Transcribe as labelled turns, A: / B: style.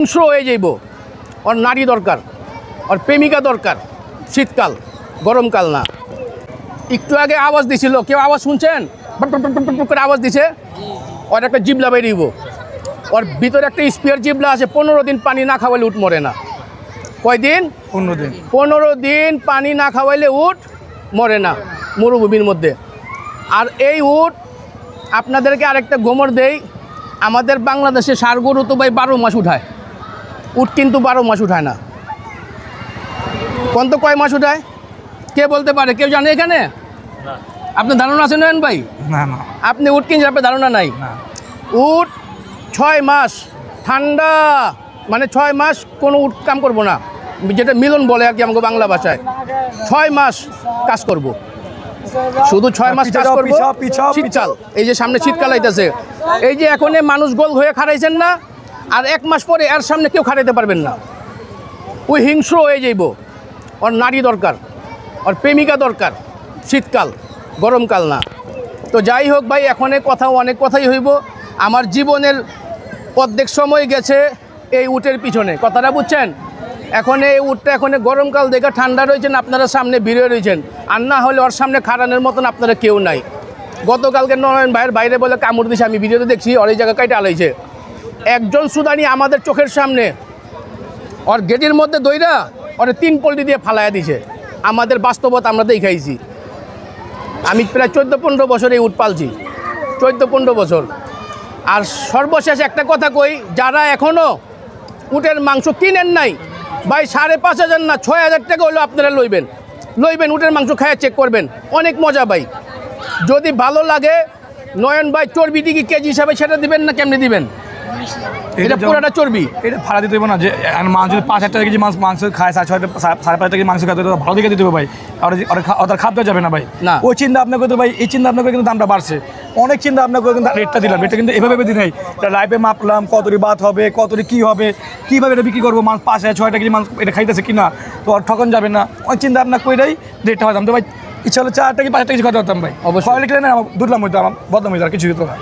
A: হিংস্র হয়ে যাইব। ওর নারী দরকার ওর প্রেমিকা দরকার শীতকাল গরমকাল না। একটু আগে আওয়াজ দিছিল কেউ আওয়াজ শুনছেন? করে আওয়াজ দিছে। ওর একটা জিবলা বেরিয়েব ওর ভিতরে একটা স্পিয়ার জিবলা আছে পনেরো দিন পানি না খাওয়াইলে উঠ মরে না। কয়দিন?
B: পনেরো দিন।
A: পনেরো দিন পানি না খাওয়াইলে উট মরে না মরুভূমির মধ্যে। আর এই উট আপনাদেরকে আরেকটা গোমর দেই। আমাদের বাংলাদেশে সার গরু তো ভাই বারো মাস উঠায়। উট কিন্তু বারো মাস উঠায় না। কোন তো কয় মাস উঠায়? কে বলতে পারে? কেউ জানে এখানে? আপনার ধারণা আছে নয়ন ভাই?
B: না না।
A: আপনি উট কিনছেন আপনার ধারণা নাই?
B: না।
A: উট ছয় মাস ঠান্ডা। মানে ছয় মাস কোনো উট কাম করব না। যেটা মিলন বলে আর কি আমাকে বাংলা ভাষায়। ছয় মাস কাজ করব। শুধু ছয় মাস কাজ করব। শীতকাল। এই যে সামনে শীতকাল আইতেছে। এই যে এখন এ মানুষ গোল হয়ে খারাইছেন না আর এক মাস পরে এর সামনে কেউ খারাইতে পারবেন না। ওই হিংস্র হয়ে যাইব। ওর নারী দরকার, ওর প্রেমিকা দরকার, শীতকাল, গরমকাল না। তো যাই হোক ভাই, এখন কথা, অনেক কথাই হইব। আমার জীবনের অর্ধেক সময় গেছে এই উটের পিছনে, কথাটা বুঝছেন? এখন এই উটটা, এখন গরমকাল দেখে ঠান্ডা রয়েছেন, আপনারা সামনে ভিড়ে রয়েছেন। আর না হলে ওর সামনে খাড়ানোর মতন আপনারা কেউ নাই। গতকালকে নয়ন ভাইয়ের বাইরে বলে কামড় দিছে, আমি ভিডিওতে দেখছি, ওর এই জায়গা কাইটা আলাইছে। একজন সুদানি আমাদের চোখের সামনে। ওর গেটের মধ্যে দইরা, ওরে তিন পল্টি দিয়ে ফালাইয়া দিছে। আমাদের বাস্তবতা আমরা দেখাইছি। আমি প্রায় চোদ্দ পনেরো বছর এই উট পালছি। চোদ্দ পনেরো বছর। আর সর্বশেষ একটা কথা কই, যারা এখনও উটের মাংস কিনেন নাই, ভাই সাড়ে পাঁচ হাজার না ছয় হাজার টাকা হলেও আপনারা লইবেন। লইবেন, উটের মাংস খাইয়া চেক করবেন। অনেক মজা ভাই। যদি ভালো লাগে, নয়ন ভাই চর্বি দিকে কেজি হিসাবে সেটা দিবেন না, কেমনি দিবেন? এটা পুরোটা চর্বি?
B: এটা ভাড়া দিতে হবে না যে মাছ যদি পাঁচ হাজার টাকা কেজি মাছ মাংস খায় সাড়ে ছয় সাড়ে পাঁচ টাকা কেজি মাংস খায় তো ভালো দিকে দিতে হবে ভাই। আর খাদ্য যাবে না ভাই।
A: না।
B: ওই চিন্তা আপনার করতে ভাই এই চিন্তা আপনার করে কিন্তু দামটা বাড়ছে। অনেক চিন্তা আপনার করে কিন্তু রেটটা দিলাম। এটা কিন্তু এভাবে দিন নাই। লাইফে মাপলাম কতটি বাদ হবে কতটি কী হবে কীভাবে এটা বিক্রি করব মাছ পাঁচ হাজার ছয় টাকা কেজি মাংস এটা খাইতেছে কিনা তো আর ঠকন যাবে না। ওই চিন্তা আপনার কইরাই রেটটা হতাম তো ভাই ইচ্ছা হলে চার টাকা পাঁচ টাকা কিছু কথা হতাম ভাই।
A: অবশ্যই।
B: না দুটলাম হইতো আমার বদলাম হইতো আর কিছু হতো না।